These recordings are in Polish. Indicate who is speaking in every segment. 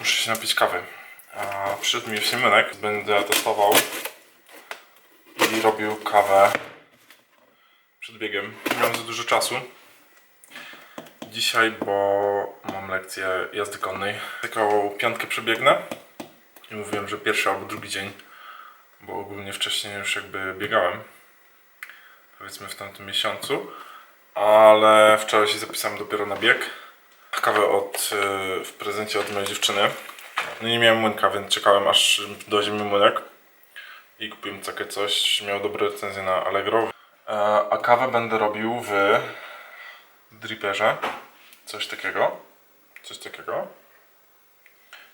Speaker 1: Muszę się napić kawy. A przyszedł mi Siemianek. Będę testował i robił kawę przed biegiem. Nie mam za dużo czasu. Dzisiaj, bo mam lekcję jazdy konnej. Taką piątkę przebiegnę. I mówiłem, że pierwszy albo drugi dzień, bo ogólnie wcześniej już jakby biegałem. Powiedzmy w tamtym miesiącu. Ale wczoraj się zapisałem dopiero na bieg. Kawę od, y, w prezencie od mojej dziewczyny. No nie miałem młynka, więc czekałem aż dojdzie mi młynek. I kupiłem takie coś. Miał dobre recenzje na Allegro. E, a kawę będę robił w dripperze. Coś takiego. Coś takiego.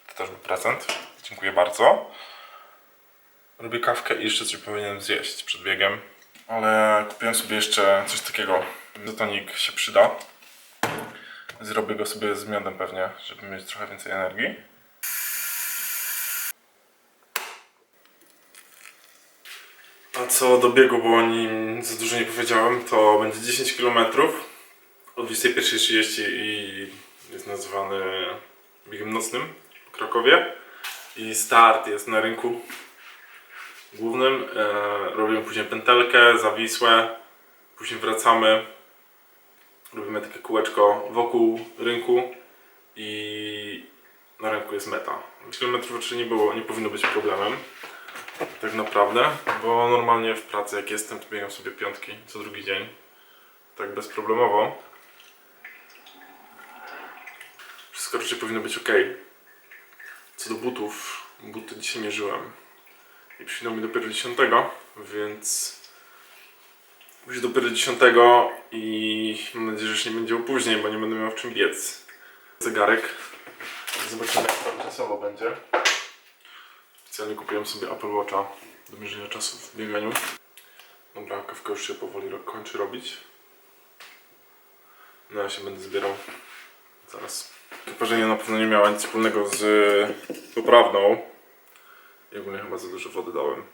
Speaker 1: To też był prezent. Dziękuję bardzo. Robię kawkę i jeszcze coś powinienem zjeść przed biegiem. Ale kupiłem sobie jeszcze coś takiego. Izotonik się przyda. Zrobię go sobie z miodem pewnie, żeby mieć trochę więcej energii. A co do biegu, bo o nim za dużo nie powiedziałem, to będzie 10 km o 21.30 i jest nazywany biegiem nocnym w Krakowie. I start jest na rynku głównym. E, robimy później pętelkę, zawisłe, później wracamy. Robimy takie kółeczko wokół rynku i na rynku jest meta. 5 km oczywiście nie, było, nie powinno być problemem. Tak naprawdę, bo normalnie w pracy jak jestem, to biegam sobie piątki co drugi dzień. Tak bezproblemowo. Wszystko raczej powinno być ok. Co do butów, buty dzisiaj mierzyłem. I przyjdą mi dopiero 10, więc Pójść dopiero 10 i mam nadzieję, że już nie będzie opóźnień, bo nie będę miał w czym biec. Zegarek. Zobaczymy jak tam czasowo będzie. Specjalnie kupiłem sobie Apple Watcha do mierzenia czasu w bieganiu. Dobra, kawka już się powoli kończy robić. No ja się będę zbierał zaraz. Wyparzenie na pewno nie miało nic wspólnego z poprawną. I ogólnie chyba za dużo wody dałem.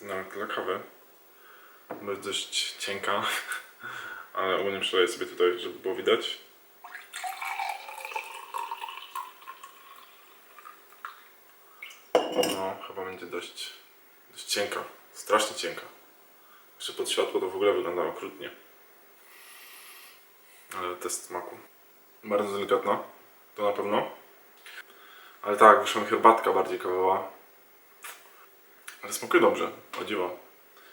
Speaker 1: Na tyle kawy jest dość cienka, ale ogólnie przeleję sobie tutaj, żeby było widać. No, chyba będzie dość, dość cienka, strasznie cienka. Jeszcze pod światło to w ogóle wygląda okrutnie. Ale test smaku. Bardzo delikatna, to na pewno. Ale tak, wyszła mi herbatka bardziej kawowa. Ale smakuje dobrze, o dziwo.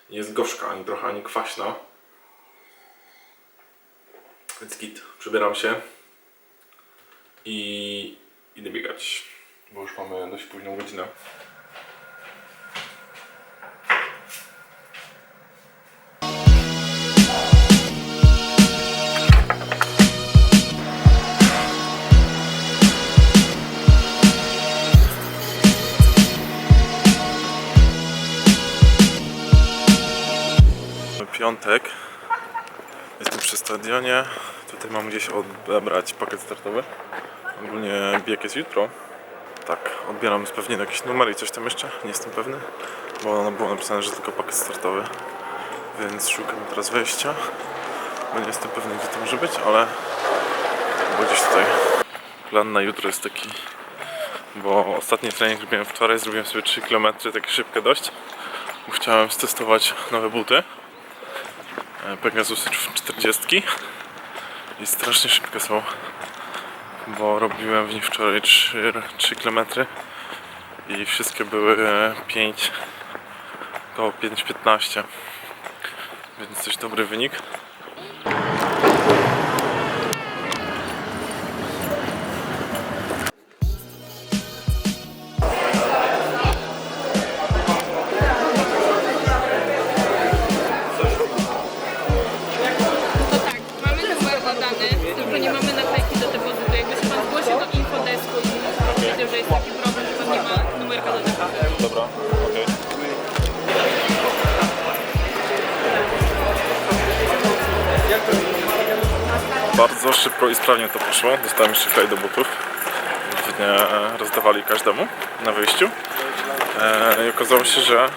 Speaker 1: Nie jest gorzka ani trochę, ani kwaśna. Więc git. Przebieram się i idę biegać, bo już mamy dość późną godzinę. Piątek. Jestem przy stadionie. Tutaj mam gdzieś odebrać pakiet startowy. Ogólnie bieg jest jutro. Tak, odbieram pewnie jakiś numer i coś tam jeszcze. Nie jestem pewny, bo było napisane, że tylko pakiet startowy. Więc szukam teraz wejścia. Bo nie jestem pewny, gdzie to może być, ale bo gdzieś tutaj. Plan na jutro jest taki, bo ostatni trening robiłem wczoraj, zrobiłem sobie 3 km, takie szybkie dość. Chciałem stestować nowe buty. E, Pegasusy 40 i strasznie szybkie są, bo robiłem w nich wczoraj 3, 3 km i wszystkie były e, 5 około 5-15 więc dość dobry wynik Bardzo szybko i sprawnie to poszło. Dostałem jeszcze klej do butów. Pewnie e, rozdawali każdemu na wyjściu. E, I okazało się, że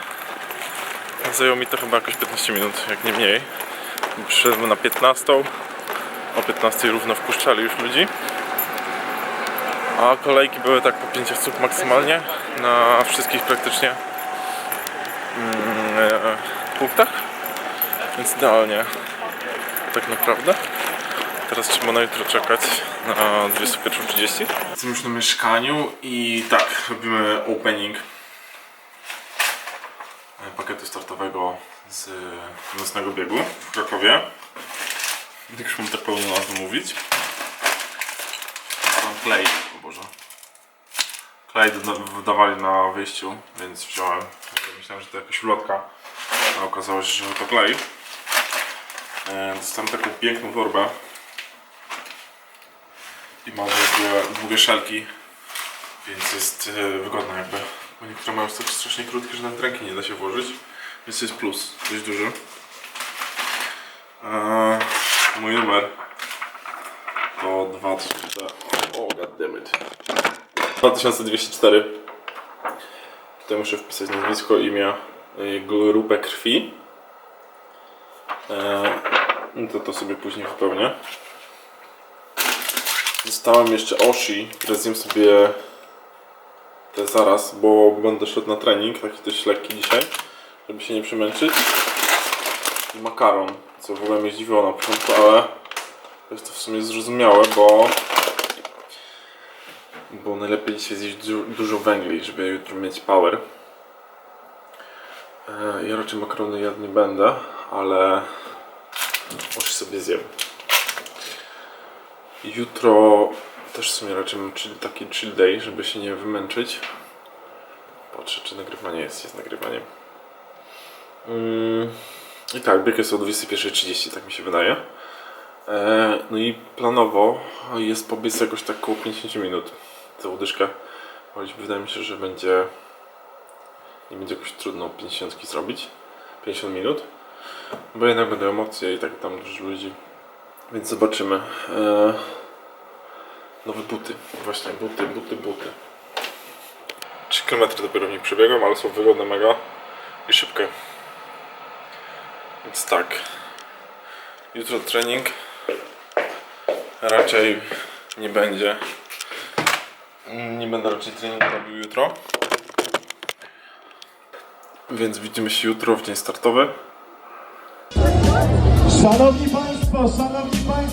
Speaker 1: zajęło mi to chyba jakoś 15 minut, jak nie mniej. Przyszedłem na 15. O 15 równo wpuszczali już ludzi. A kolejki były tak po 5 osób maksymalnie na wszystkich praktycznie mm, e, punktach. Więc idealnie tak naprawdę. Teraz trzeba na jutro czekać na 21.30. Jestem już na mieszkaniu i tak, robimy opening pakietu startowego z nocnego biegu w Krakowie. Jak już mam tak pełno nazwę mówić. Mam klej, o Boże. Klej wydawali na wyjściu, więc wziąłem. Myślałem, że to jakaś ulotka, a okazało się, że to klej. Dostałem taką piękną torbę. I ma długie, długie szelki, więc jest e, wygodna jakby. Bo niektóre mają tak strasznie krótkie, że nawet ręki nie da się włożyć. Więc jest plus, dość duży. Eee, mój numer to 2000. O, goddammit. 2204. Tutaj muszę wpisać nazwisko, imię, grupę krwi. Eee, to to sobie później wypełnię. Dostałem jeszcze Oshi, które zjem sobie te zaraz, bo będę szedł na trening, taki dość lekki dzisiaj, żeby się nie przemęczyć. I makaron, co w ogóle mnie zdziwiło na początku, ale jest to w sumie zrozumiałe, bo bo najlepiej dzisiaj zjeść du- dużo węgli, żeby jutro mieć power. E, Ja raczej makarony jadł nie będę, ale może sobie zjem. Jutro też w sumie raczej mam taki chill day, żeby się nie wymęczyć. Patrzę, czy nagrywanie jest. Jest nagrywanie. Mm, I tak, bieg jest o 21.30, tak mi się wydaje. E, no i planowo jest pobiec jakoś tak około 50 minut za łodyżkę. Choć wydaje mi się, że będzie nie będzie jakoś trudno 50 zrobić. 50 minut. Bo jednak będą emocje i tak tam dużo ludzi. Więc zobaczymy. E, nowe buty. Właśnie, buty, buty, buty. 3 km dopiero w nich przebiegłem, ale są wygodne mega i szybkie. Więc tak. Jutro trening. Raczej nie będzie. Nie będę raczej treningu robił jutro. Więc widzimy się jutro w dzień startowy.
Speaker 2: Szanowni Państwo, Szanowni Państwo.